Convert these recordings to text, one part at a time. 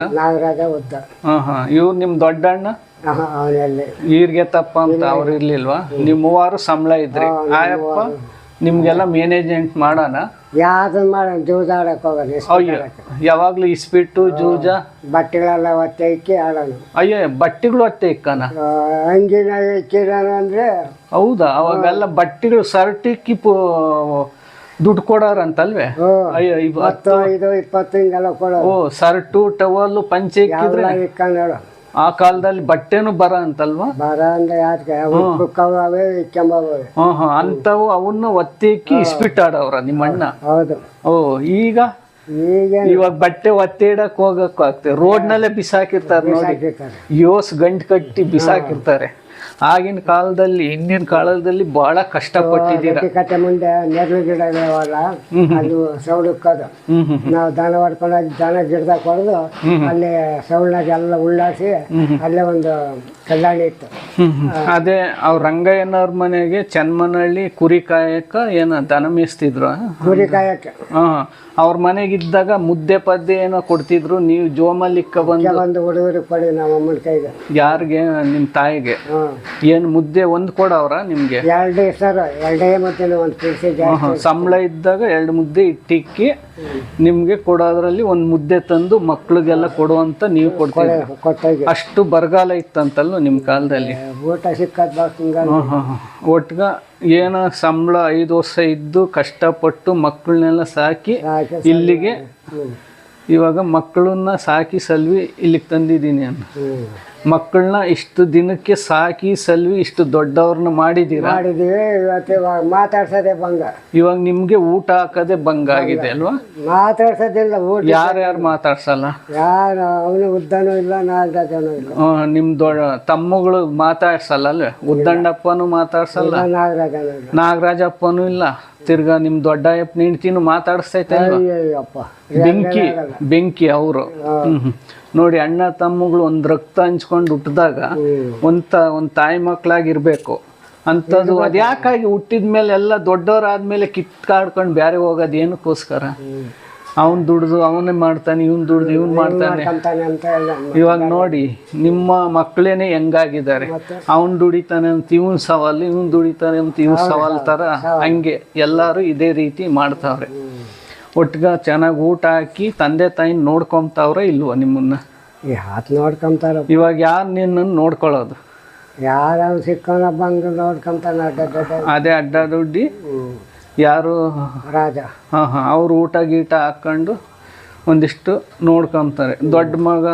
ನಾಗರಾಜ ಉದ್ದ. ಹಾ ಹಾ. ಇವ್ರು ನಿಮ್ ದೊಡ್ಡ ಅಣ್ಣ ಅವನಲ್ಲಿ ಈರ್ಗೆ ತಪ್ಪ ಅಂತ ಅವ್ರು ಇರ್ಲಿಲ್ವಾ? ನೀವು ಮೂವಾರು ಸಂಬಳ ಇದ್ರಿ. ಆಯಪ್ಪ ನಿಮ್ಗೆಲ್ಲ ಮ್ಯಾನೇಜ್ಮೆಂಟ್ ಮಾಡೋಣ. ಯಾವ್ದನ್ ಮಾಡ ಜೂಜಾಡಕ್ ಹೋಗೋಣ ಯಾವಾಗ್ಲೂ ಇಸ್ಪಿಟ್ಟು ಜೂಜ? ಬಟ್ಟೆಗಳೆಲ್ಲ ಒತ್ತೆ ಇಕ್ಕಿ ಆಡೋಣ. ಅಯ್ಯೋ ಬಟ್ಟೆಗಳು ಒತ್ತೆ ಇಕ್ಕನ? ಅಂಗಿನ ಅಂದ್ರೆ ಹೌದಾ? ಅವಾಗೆಲ್ಲ ಬಟ್ಟೆಗಳು ಸರ್ಟ್ ಇಕ್ಕಿ ದುಡ್ಡು ಕೊಡೋರ್ ಅಂತಲ್ವೇ ಅಯ್ಯೋ ಇವತ್ತು ಐದು ಇಪ್ಪತ್ತು ಹಿಂಗೆಲ್ಲ ಕೊಡೋದು ಓ ಸರ್ಟು ಟವಲ್ ಪಂಚೆ ಇಕ್ಕಿದ್ರೆ? ಆ ಕಾಲದಲ್ಲಿ ಬಟ್ಟೆನು ಬರ ಅಂತಲ್ವಾ? ಬರ ಅಂದ್ರೆ ಯಾಕೆ? ಕುಕ್ಕವು ಅವೇ ಇಕ್ಕೊಂಬವೆ ಹಾ ಹಾ ಅಂತವು ಅವನ್ನ ಒತ್ತಿ ಇಕ್ಕಿ ಇಸ್ಬಿಟ್ಟಾಡವ್ರ ನಿಮ್ಮ ಅಣ್ಣ ಹೌದು. ಓ ಈಗ? ಈಗ ಇವಾಗ ಬಟ್ಟೆ ಒತ್ತಿ ಇಡಕ್ ಹೋಗಕ್ಕೂ ಆಗ್ತದೆ ರೋಡ್ ನಲ್ಲೇ ಬಿಸಾಕಿರ್ತಾರೆ. ನೋಡಿ ಯೋಸ್ ಗಂಟು ಕಟ್ಟಿ ಬಿಸಾಕಿರ್ತಾರೆ. ಆಗಿನ ಕಾಲದಲ್ಲಿ ಹಿಂದಿನ ಕಾಲದಲ್ಲಿ ಬಹಳ ಕಷ್ಟಪಟ್ಟಿದ್ದೀರ. ಕಟ್ಟೆ ಮುಂದೆ ನೆರಳು ಗಿಡ ಇದಾವಲ್ಲ ಅದು ಸೌಳಕ್ಕದು ನಾವು ದನ ಹೊಡ್ಕೊಂಡೋಗಿ ದನ ಗಿಡದಾಗ ಹೊಡೆದು ಅಲ್ಲಿ ಸೌಳ್ನಾಗ ಎಲ್ಲ ಉಳ್ಳಾಸಿ ಅಲ್ಲೇ ಒಂದು ಕಲ್ಯಾಣಿ ಇತ್ತು. ಅದೇ ಅವ್ರ ರಂಗಯ್ಯನವ್ರ ಮನೆಗೆ ಚನ್ಮನಹಳ್ಳಿ ಕುರಿ ಕಾಯಕ ಏನ ದನ ಮೇಯಿಸ್ತಿದ್ರು ಕುರಿ ಕಾಯಕ ಅವ್ರ ಮನೆಗಿದ್ದಾಗ ಮುದ್ದೆ ಪದ್ದೆ ಏನೋ ಕೊಡ್ತಿದ್ರು ನೀವು ಜೋಮಲ್ಲಿಕ್ಕ ಬಂದು ಒಂದು ಹುಡುಗರಿಗೆ ಕೊಡಿ ನಮ್ಮ ಅಮ್ಮನ ಕೈಗೆ. ಯಾರಿಗೆ? ನಿಮ್ಮ ತಾಯಿಗೆ? ಏನ್ ಮುದ್ದೆ ಒಂದ್ ಕೊಡವ್ರ ನಿಮಗೆ? ಎರಡೇ ಸರ್ ಎರಡೇ ಮತ್ತೆ ಒಂದು ಪಿಸಿ ಸಂಬಳ ಇದ್ದಾಗ ಎರಡು ಮುದ್ದೆ ಇಟ್ಟಿಕ್ಕಿ ನಿಮಗೆ ಕೊಡೋದ್ರಲ್ಲಿ ಒಂದು ಮುದ್ದೆ ತಂದು ಮಕ್ಳಿಗೆಲ್ಲ ಕೊಡುವಂತ ನೀವು ಕೊಡ್ತೀರಿ. ಕೊಟ್ಟೋಗಿ. ಅಷ್ಟು ಬರಗಾಲ ಇತ್ತಂತಲ್ಲ ನಿಮ್ಮ ಕಾಲದಲ್ಲಿ? ಊಟ ಸಿಕ್ಕದ. ಒಟ್ಗ ಏನ ಸಂಬಳ ಐದು ವರ್ಷ ಇದ್ದು ಕಷ್ಟಪಟ್ಟು ಮಕ್ಕಳನ್ನೆಲ್ಲ ಸಾಕಿ ಇಲ್ಲಿಗೆ ಇವಾಗ ಮಕ್ಕಳನ್ನ ಸಾಕಿ ಸಲ್ವಿ ಇಲ್ಲಿಗೆ ತಂದಿದ್ದೀನಿ ಅನ್ನ. ಮಕ್ಕಳನ್ನ ಇಷ್ಟು ದಿನಕ್ಕೆ ಸಾಕಿ ಸಲ್ವಿ ಇಷ್ಟು ದೊಡ್ಡವ್ರನ್ನ ಮಾಡಿದ್ದೀರಾ? ಮಾಡಿದೀವಿ ಇವತ್ತು ಇವಾಗ ಮಾತಾಡ್ಸೋದೇ ಭಂಗ. ಇವಾಗ ನಿಮ್ಗೆ ಊಟ ಹಾಕದೆ ಬಂಗಾಗಿದೆ ಅಲ್ವಾ? ಮಾತಾಡ್ಸೋದಿಲ್ಲ ಊಟ ಯಾರ್ಯಾರು ಮಾತಾಡ್ಸಲ್ಲ? ಯಾರು ಅವನು ಉದ್ದನೂ ಇಲ್ಲ ನಾಗರಾಜನೂ ಇಲ್ಲ. ನಿಮ್ ದೊಡ್ಡ ತಮ್ಮಗಳು ಮಾತಾಡ್ಸಲ್ಲ ಅಲ್ವೇ? ಉದ್ದಂಡಪ್ಪನು ಮಾತಾಡ್ಸಲ್ಲ? ನಾಗರಾಜನೂ ಇಲ್ಲ. ನಾಗರಾಜಪ್ಪನೂ ಇಲ್ಲ? ತಿರ್ಗಾ ನಿಮ್ ದೊಡ್ಡಯ್ಯಪ್ಪ ನಿಂಡ್ತಿನೂ ಮಾತಾಡಿಸ್ತೈತೆ ಅಯ್ಯಪ್ಪ ಬೆಂಕಿ ಬೆಂಕಿ ಅವರು. ನೋಡಿ ಅಣ್ಣ ತಮ್ಮಗಳು ಒಂದ್ ರಕ್ತ ಹಂಚ್ಕೊಂಡು ಹುಟ್ಟಿದಾಗ ಒಂದ್ ಒಂದ್ ತಾಯಿ ಮಕ್ಳಾಗಿರ್ಬೇಕು. ಅಂತದ್ದು ಅದ್ಯಾಕಾಗಿ ಹುಟ್ಟಿದ್ಮೇಲೆ ಹುಟ್ಟಿದ ಮೇಲೆ ಎಲ್ಲ ದೊಡ್ಡವರಾದ್ಮೇಲೆ ಕಿತ್ಕಾಡ್ಕೊಂಡು ಬ್ಯಾರೆ ಹೋಗೋದು ಏನಕ್ಕೋಸ್ಕರ? ಅವನ್ ದುಡ್ದು ಅವನೇ ಮಾಡ್ತಾನೆ ಇವನ್ ದುಡ್ದು ಇವನ್ ಮಾಡ್ತಾನೆ. ಇವಾಗ ನೋಡಿ ನಿಮ್ಮ ಮಕ್ಕಳೇನೆ ಹೆಂಗಾಗಿದ್ದಾರೆ? ಅವನ್ ದುಡಿತಾನೆ ಅಂತ ಇವನ್ ಸವಾಲು ಇವನ್ ದುಡಿತಾನೆ ಅಂತ ಇವ್ ಸವಾಲ್ ತರ ಹಂಗೆ ಎಲ್ಲಾರು ಇದೇ ರೀತಿ ಮಾಡ್ತಾವ್ರೆ. ಒಟ್ಗ ಚೆನ್ನಾಗಿ ಊಟ ಹಾಕಿ ತಂದೆ ತಾಯಿನ ನೋಡ್ಕೊಂತಾವ್ರೆ ಇಲ್ವ ನಿಮ್ಮನ್ನ? ನೋಡ್ಕೊಂತಾರ? ಇವಾಗ ಯಾರು ನಿನ್ನ ನೋಡ್ಕೊಳ್ಳೋದು? ಯಾರು ಸಿಕ್ಕೋಣ ಬಂದು ನೋಡ್ಕೊಂತಾನೆ ಅಡ್ಡ ಅಡ್ಡ ಅದೇ ಅಡ್ಡ ದುಡ್ಡಿ. ಯಾರು? ರಾಜ. ಹಾಂ ಹಾಂ. ಅವ್ರು ಊಟ ಗೀಟ ಹಾಕೊಂಡು ಒಂದಿಷ್ಟು ನೋಡ್ಕೊತಾರೆ. ದೊಡ್ಡ ಮಗ?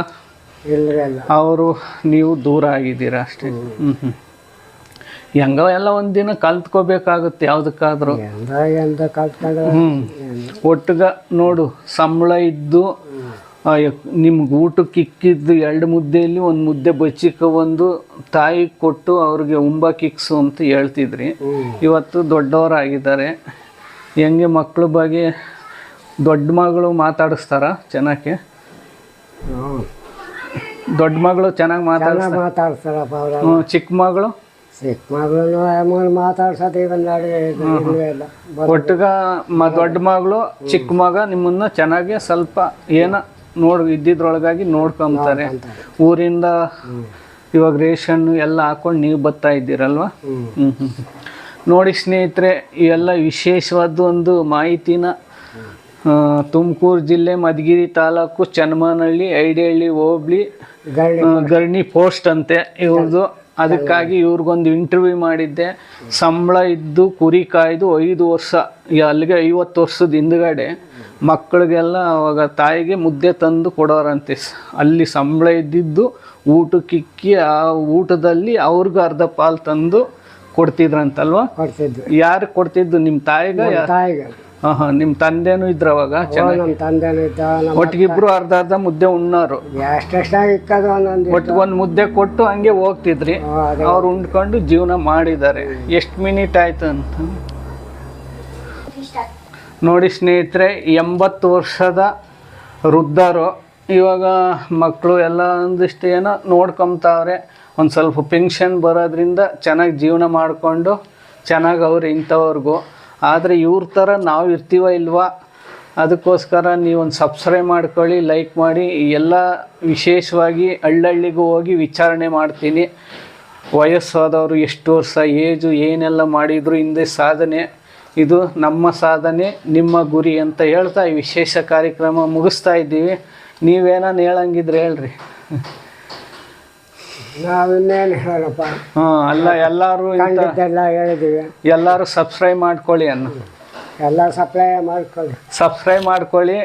ಇಲ್ಲ ಅವರು ನೀವು ದೂರ ಆಗಿದ್ದೀರಾ ಅಷ್ಟೇ? ಹ್ಮ್. ಹ್ಮ್ ಹೆಂಗೋ ಎಲ್ಲ ಒಂದಿನ ಕಲ್ತ್ಕೋಬೇಕಾಗುತ್ತೆ ಯಾವ್ದಕ್ಕಾದ್ರೂ. ಹ್ಞೂ ಒಟ್ಟಿಗ ನೋಡು ಸಂಬಳ ಇದ್ದು ನಿಮ್ಗೆ ಊಟಕ್ಕೆ ಇಕ್ಕಿದ್ದು ಎರಡು ಮುದ್ದೆಯಲ್ಲಿ ಒಂದು ಮುದ್ದೆ ಬಚ್ಚಿಕ ಒಂದು ತಾಯಿ ಕೊಟ್ಟು ಅವ್ರಿಗೆ ಉಂಬ ಕಿಕ್ಸು ಅಂತ ಹೇಳ್ತಿದ್ರಿ. ಇವತ್ತು ದೊಡ್ಡವರಾಗಿದ್ದಾರೆ. ಹೆಂಗೆ ಮಕ್ಕಳ ಬಗ್ಗೆ ದೊಡ್ಡ ಮಗಳು ಮಾತಾಡಿಸ್ತಾರ ಚೆನ್ನಾಗಿ? ದೊಡ್ಡ ಮಗಳು ಚೆನ್ನಾಗಿ ಮಾತಾಡ ಮಾತಾಡ್ತಾರಪ್ಪ ಚಿಕ್ಕ ಮಗಳು? ಚಿಕ್ಕ ಮಗಳು ಮಾತಾಡ್ಸೋದು ಒಟ್ಟಿಗ ಮ ದೊಡ್ಡ ಮಗಳು ಚಿಕ್ಕ ಮಗ ನಿಮ್ಮನ್ನ ಚೆನ್ನಾಗಿ ಸ್ವಲ್ಪ ಏನ ನೋಡ್ ಇದ್ದಿದ್ರೊಳಗಾಗಿ ನೋಡ್ಕೊಂತಾರೆ. ಊರಿಂದ ಇವಾಗ ರೇಷನ್ ಎಲ್ಲ ಹಾಕೊಂಡು ನೀವು ಬರ್ತಾ ಇದ್ದೀರಲ್ವಾ? ಹ್ಮ್. ಹ್ಮ್. ನೋಡಿ ಸ್ನೇಹಿತರೆ ಇವೆಲ್ಲ ವಿಶೇಷವಾದ ಒಂದು ಮಾಹಿತಿನ ತುಮಕೂರು ಜಿಲ್ಲೆ ಮಧುಗಿರಿ ತಾಲೂಕು ಚನ್ಮನಹಳ್ಳಿ ಐಡಿಹಳ್ಳಿ ಹೋಬ್ಳಿ ಗರ್ಣಿ ಪೋಸ್ಟ್. ಅಂತೆ ಇವ್ರದ್ದು ಅದಕ್ಕಾಗಿ ಇವ್ರಿಗೊಂದು ಇಂಟರ್ವ್ಯೂ ಮಾಡಿದ್ದೆ. ಸಂಬಳ ಇದ್ದು ಕುರಿ ಕಾಯ್ದು ಐದು ವರ್ಷ ಅಲ್ಲಿಗೆ ಐವತ್ತು ವರ್ಷದ ಹಿಂದ್ಗಡೆ ಮಕ್ಕಳಿಗೆಲ್ಲ ಅವಾಗ ತಾಯಿಗೆ ಮುದ್ದೆ ತಂದು ಕೊಡೋರಂತೆ. ಅಲ್ಲಿ ಸಂಬಳ ಇದ್ದಿದ್ದು ಊಟಕ್ಕಿಕ್ಕಿ ಆ ಊಟದಲ್ಲಿ ಅವ್ರಿಗೂ ಅರ್ಧ ಪಾಲು ತಂದು ಕೊಡ್ತಿದ್ರಂತಲ್ವಾ? ಯಾರು ಕೊಡ್ತಿದ್ದು? ನಿಮ್ಮ ತಾಯಿಗ ತಾಯಿಗೆ. ಹಾಂ ಹಾಂ ನಿಮ್ಮ ತಂದೆನೂ ಇದ್ರು ಅವಾಗ? ಚೆನ್ನಾಗಿ. ನಮ್ಮ ತಂದೆನೂ ಇದ್ದ ನಮ್ಮ ಒಟ್ಟಿಗಿಬ್ರು ಅರ್ಧ ಅರ್ಧ ಮುದ್ದೆ ಉಣ್ಣೋರು. ಎಷ್ಟೆಷ್ಟಾಗಿ ಇಕ್ಕದು ಒಂದೊಂದು ಒಟ್ಟಿಗೆ ಒಂದು ಮುದ್ದೆ ಕೊಟ್ಟು ಹಂಗೆ ಹೋಗ್ತಿದ್ರಿ. ಅವ್ರು ಉಂಡ್ಕೊಂಡು ಜೀವನ ಮಾಡಿದ್ದಾರೆ. ಎಷ್ಟು ಮಿನಿಟ್ ಆಯ್ತು ಅಂತ ನೋಡಿ ಸ್ನೇಹಿತರೆ, ಎಂಬತ್ತು ವರ್ಷದ ವೃದ್ಧರು, ಇವಾಗ ಮಕ್ಕಳು ಎಲ್ಲ ಒಂದಿಷ್ಟು ಏನೋ ನೋಡ್ಕೊತಾವ್ರೆ. ಒಂದು ಸ್ವಲ್ಪ ಪೆನ್ಷನ್ ಬರೋದ್ರಿಂದ ಚೆನ್ನಾಗಿ ಜೀವನ ಮಾಡಿಕೊಂಡು ಚೆನ್ನಾಗಿ ಅವ್ರು ಇಂಥವ್ರಿಗೂ. ಆದರೆ ಇವ್ರ ಥರ ನಾವು ಇರ್ತೀವ ಇಲ್ವಾ, ಅದಕ್ಕೋಸ್ಕರ ನೀವೊಂದು ಸಬ್ಸ್ಕ್ರೈಬ್ ಮಾಡ್ಕೊಳ್ಳಿ ಲೈಕ್ ಮಾಡಿ. ಎಲ್ಲ ವಿಶೇಷವಾಗಿ ಹಳ್ಳಹಳ್ಳಿಗೂ ಹೋಗಿ ವಿಚಾರಣೆ ಮಾಡ್ತೀನಿ. ವಯಸ್ಸಾದವರು ಎಷ್ಟು ವರ್ಷ, ಏಜು, ಏನೆಲ್ಲ ಮಾಡಿದ್ರು ಹಿಂದೆ ಸಾಧನೆ. ಇದು ನಮ್ಮ ಸಾಧನೆ ನಿಮ್ಮ ಗುರಿ ಅಂತ ಹೇಳ್ತಾ ಈ ವಿಶೇಷ ಕಾರ್ಯಕ್ರಮ ಮುಗಿಸ್ತಾ ಇದ್ದೀವಿ. ನೀವೇನಾನು ಹೇಳಂಗಿದ್ರೆ ಹೇಳ್ರಿ. ನಾವಿನ್ನೇನು ಹೇಳಪ್ಪ ಹಾಂ ಅಲ್ಲ ಎಲ್ಲರೂ ಕಂಡಿದ್ದೆಲ್ಲ ಹೇಳಿದ್ದೀವಿ. ಎಲ್ಲರೂ ಸಬ್ಸ್ಕ್ರೈಬ್ ಮಾಡ್ಕೊಳ್ಳಿ ಅನ್ನು. ಎಲ್ಲ ಸಪ್ಲೈ ಮಾಡ್ಕೊಳ್ಳಿ. ಸಬ್ಸ್ಕ್ರೈಬ್ ಮಾಡ್ಕೊಳ್ಳಿ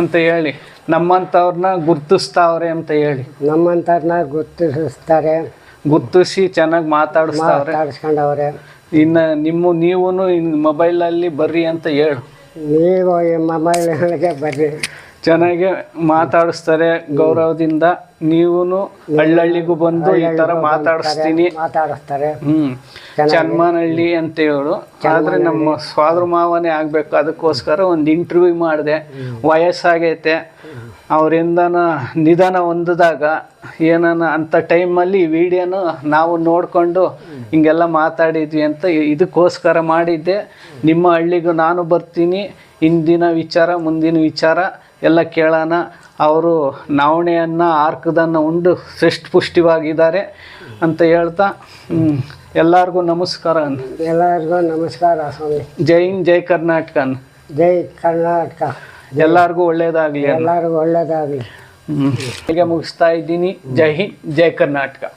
ಅಂತ ಹೇಳಿ. ನಮ್ಮಂಥವ್ರನ್ನ ಗುರ್ತಿಸ್ತಾವ್ರೆ ಅಂತ ಹೇಳಿ. ನಮ್ಮಂಥವ್ರನ್ನ ಗುರುತಿಸ್ತಾರೆ. ಗುರ್ತಿಸಿ ಚೆನ್ನಾಗಿ ಮಾತಾಡಿಸ್ತಾವ್ರೆ. ಮಾತಾಡ್ಸ್ಕೊಂಡವ್ರೆ. ಇನ್ನು ನಿಮ್ಮ ನೀವು ಮೊಬೈಲ್ ಮೊಬೈಲಲ್ಲಿ ಬರ್ರಿ ಅಂತ ಹೇಳು. ನೀವು ಮೊಬೈಲ್ ಬರ್ರಿ. ಚೆನ್ನಾಗಿ ಮಾತಾಡಿಸ್ತಾರೆ ಗೌರವದಿಂದ. ನೀವು ಹಳ್ಳಹಳ್ಳಿಗೂ ಬಂದು ಈ ತರ ಮಾತಾಡಿಸ್ತೀನಿ. ಮಾತಾಡಿಸ್ತಾರೆ. ಹ್ಮ್. ಚನ್ಮಾನಹಳ್ಳಿ ಅಂತ ಹೇಳು. ಆದ್ರೆ ನಮ್ಮ ಸ್ವಾದ್ರ ಮಾವನೇ ಆಗ್ಬೇಕು. ಅದಕ್ಕೋಸ್ಕರ ಒಂದು ಇಂಟರ್ವ್ಯೂ ಮಾಡಿದೆ. ವಯಸ್ಸಾಗೈತೆ. ಅವರಿಂದನ ನಿಧನ ಹೊಂದಿದಾಗ ಏನನ ಅಂಥ ಟೈಮಲ್ಲಿ ಈ ವಿಡಿಯೋನು ನಾವು ನೋಡಿಕೊಂಡು ಹಿಂಗೆಲ್ಲ ಮಾತಾಡಿದ್ವಿ ಅಂತ ಇದಕ್ಕೋಸ್ಕರ ಮಾಡಿದ್ದೆ ನಿಮ್ಮ ಹಳ್ಳಿಗೂ ನಾನು ಬರ್ತೀನಿ ಇಂದಿನ ವಿಚಾರ ಮುಂದಿನ ವಿಚಾರ ಎಲ್ಲ ಕೇಳೋಣ ಅವರು ನವಣೆಯನ್ನು ಆರ್ಕದನ್ನು ಉಂಡು ಸೃಷ್ಟ ಪುಷ್ಟಿವಾಗಿದ್ದಾರೆ ಅಂತ ಹೇಳ್ತಾ ಎಲ್ಲರಿಗೂ ನಮಸ್ಕಾರ. ಎಲ್ಲರಿಗೂ ನಮಸ್ಕಾರ ಸ್ವಾಮಿ ಜೈ ಹಿಂದ್ ಜೈ ಕರ್ನಾಟಕ. ಜೈ ಕರ್ನಾಟಕ ಎಲ್ಲರಿಗೂ ಒಳ್ಳೇದಾಗಲಿ ಎಲ್ಲರಿಗೂ ಒಳ್ಳೇದಾಗಲಿ. ಹೀಗೆ ಮುಗಿಸ್ತಾ ಇದ್ದೀನಿ. ಜೈ ಹಿಂದ್ ಜೈ ಕರ್ನಾಟಕ.